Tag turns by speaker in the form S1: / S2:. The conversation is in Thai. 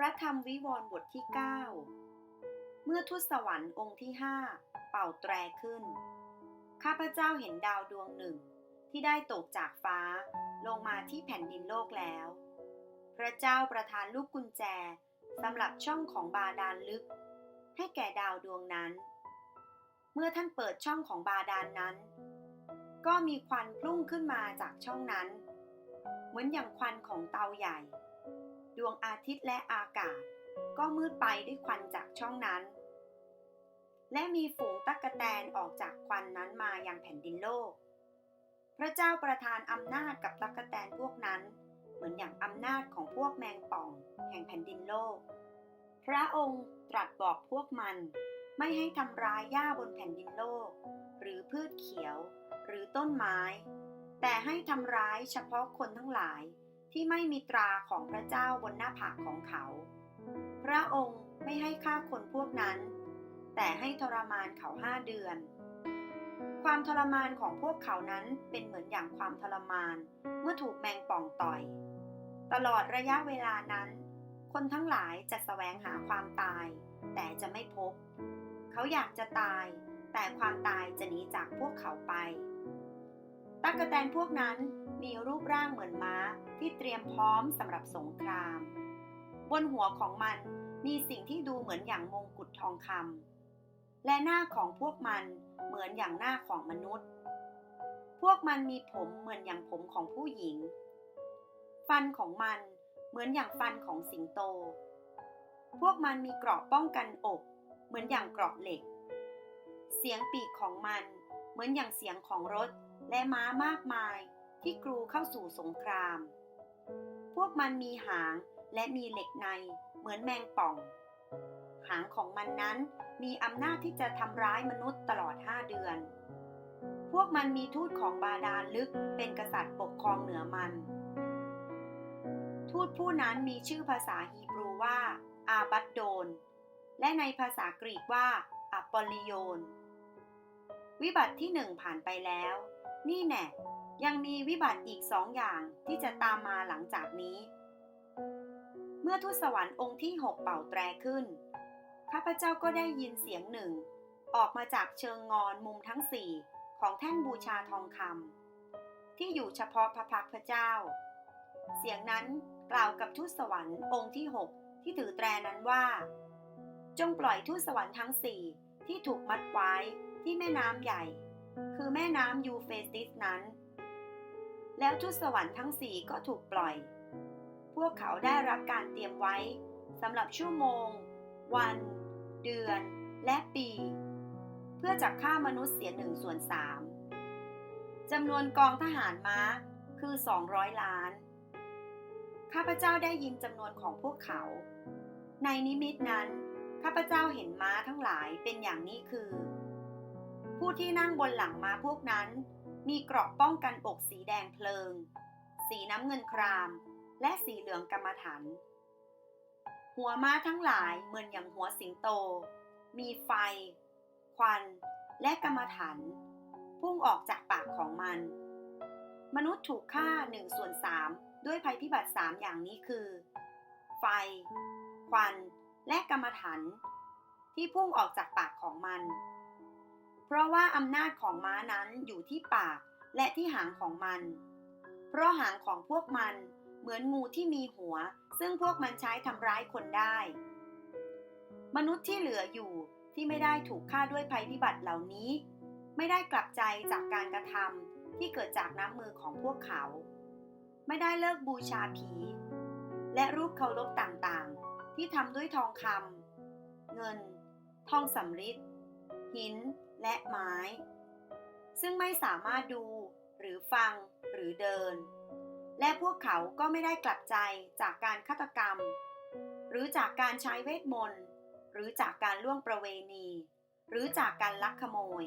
S1: พระธรรมวิวรณ์บทที่ 9 เมื่อทูตสวรรค์องค์ที่ห้าเป่าแตรขึ้น ข้าพเจ้าเห็นดาวดวงหนึ่งที่ได้ตกจากฟ้าลงมาที่แผ่นดินโลกแล้ว พระเจ้าประทานลูกกุญแจสำหรับช่องของบาดาลลึก ให้แก่ดาวดวงนั้น เมื่อท่านเปิดช่องของบาดาลนนั้น ก็มีควันพุ่งขึ้นมาจากช่องนั้น เหมือนอย่างควันของเตาใหญ่ ดวงอาทิตย์และอากาศ ก็มืดไปด้วยควันจากช่องนั้น และมีฝูงตั๊กแตนออกจากควันนั้นมายังแผ่นดินโลก พระเจ้าประทานอำนาจกับตั๊กแตนพวกนั้น เหมือนอย่างอำนาจของพวกแมงป่อง แห่งแผ่นดินโลก พระองค์ตรัสบอกพวกมันไม่ให้ทำร้ายหญ้าบนแผ่นดินโลก หรือพืชเขียว หรือต้นไม้ แต่ให้ทำร้ายเฉพาะคนทั้งหลาย ที่ไม่มีตราของพระเจ้าบนหน้าผากของเขา พระองค์ไม่ให้ฆ่าคนพวกนั้น แต่ให้ทรมานเขาห้าเดือน ความทรมานของพวกเขานั้นเป็นเหมือนอย่างความทรมานเมื่อถูกแมงป่องต่อย ตลอดระยะเวลานั้น คนทั้งหลายจะแสวงหาความตาย แต่จะไม่พบ เขาอยากจะตาย แต่ความตายจะหนีจากพวกเขาไป ตั๊กแตนพวกนั้นมีรูปร่างเหมือนม้าที่เตรียมพร้อมสำหรับสงคราม บนหัวของมันมีสิ่งที่ดูเหมือนอย่างมงกุฎทองคำและหน้าของพวกมันเหมือนอย่างหน้าของมนุษย์ พวกมันมีผมเหมือนอย่างผมของผู้หญิง ฟันของมันเหมือนอย่างฟันของสิงโต พวกมันมีเกราะป้องกันอก เหมือนอย่างเกราะเหล็ก เสียงปีกของมันเหมือนอย่างเสียงของรถ และม้ามากมายที่กรูเข้าสู่สงคราม พวกมันมีหางและมีเหล็กในเหมือนแมงป่อง หางของมันนั้นมีอำนาจที่จะทำร้ายมนุษย์ตลอดห้าเดือน พวกมันมีทูตของบาดาลลึกเป็นกษัตริย์ปกครองเหนือมัน ทูตผู้นั้นมีชื่อภาษาฮีบรูว่า อาบัดโดน และในภาษากรีกว่าอัปปอลิโยน วิบัติที่หนึ่งผ่านไปแล้ว นี่แน่ยังมีวิบัติอีกสองอย่างที่จะตามมาหลังจากนี้ เมื่อทูตสวรรค์องค์ที่หกเป่าแตรขึ้น ข้าพเจ้าก็ได้ยินเสียงหนึ่ง ออกมาจากเชิงงอนมุมทั้งสี่ของแท่นบูชาทองคำที่อยู่เฉพาะพระพักพระเจ้า เสียงนั้นกล่าวกับทูตสวรรค์องค์ที่หกที่ถือแตรนั้นว่า จงปล่อยทูตสวรรค์ทั้งสี่ที่ถูกมัดไว้ที่แม่น้ำใหญ่ คือแม่น้ำยูเฟติสนั้น แล้วทูตสวรรค์ทั้งสี่ก็ถูกปล่อย พวกเขาได้รับการเตรียมไว้สำหรับชั่วโมง วัน เดือน และปี เพื่อจับฆ่ามนุษย์เสียหนึ่งส่วนสามจำนวนกองทหารม้าคือ 200 ล้าน ข้าพเจ้าได้ยินจำนวนของพวกเขา ในนิมิตนั้น ข้าพเจ้าเห็นม้าทั้งหลายเป็นอย่างนี้คือ ผู้ที่นั่งบนหลังม้าพวกนั้น มีเกราะป้องกันอกสีแดงเพลิง สีน้ำเงินคราม และสีเหลืองกรรมฐานหัวม้าทั้งหลายเหมือนอย่างหัวสิงโต มีไฟ ควัน และกรรมฐานพุ่งออกจากปากของมัน มนุษย์ถูกฆ่าหนึ่งส่วนสามด้วยภัยพิบัติสามอย่างนี้คือ ไฟ ควัน และกรรมฐานที่พุ่งออกจากปากของมัน เพราะว่าอำนาจของม้านั้นอยู่ที่ปากและที่หางของมัน เพราะหางของพวกมันเหมือนงูที่มีหัว ซึ่งพวกมันใช้ทำร้ายคนได้ มนุษย์ที่เหลืออยู่ที่ไม่ได้ถูกฆ่าด้วยภัยพิบัติเหล่านี้ ไม่ได้กลับใจจากการกระทำที่เกิดจากน้ำมือของพวกเขา ไม่ได้เลิกบูชาผี และรูปเคารพต่างๆ ที่ทำด้วยทองคำเงิน ทองสำริดหิน และไม้ ซึ่งไม่สามารถดูหรือฟังหรือเดิน และพวกเขาก็ไม่ได้กลับใจจากการฆาตกรรม หรือจากการใช้เวทมนต์ หรือจากการล่วงประเวณี หรือจากการลักขโมย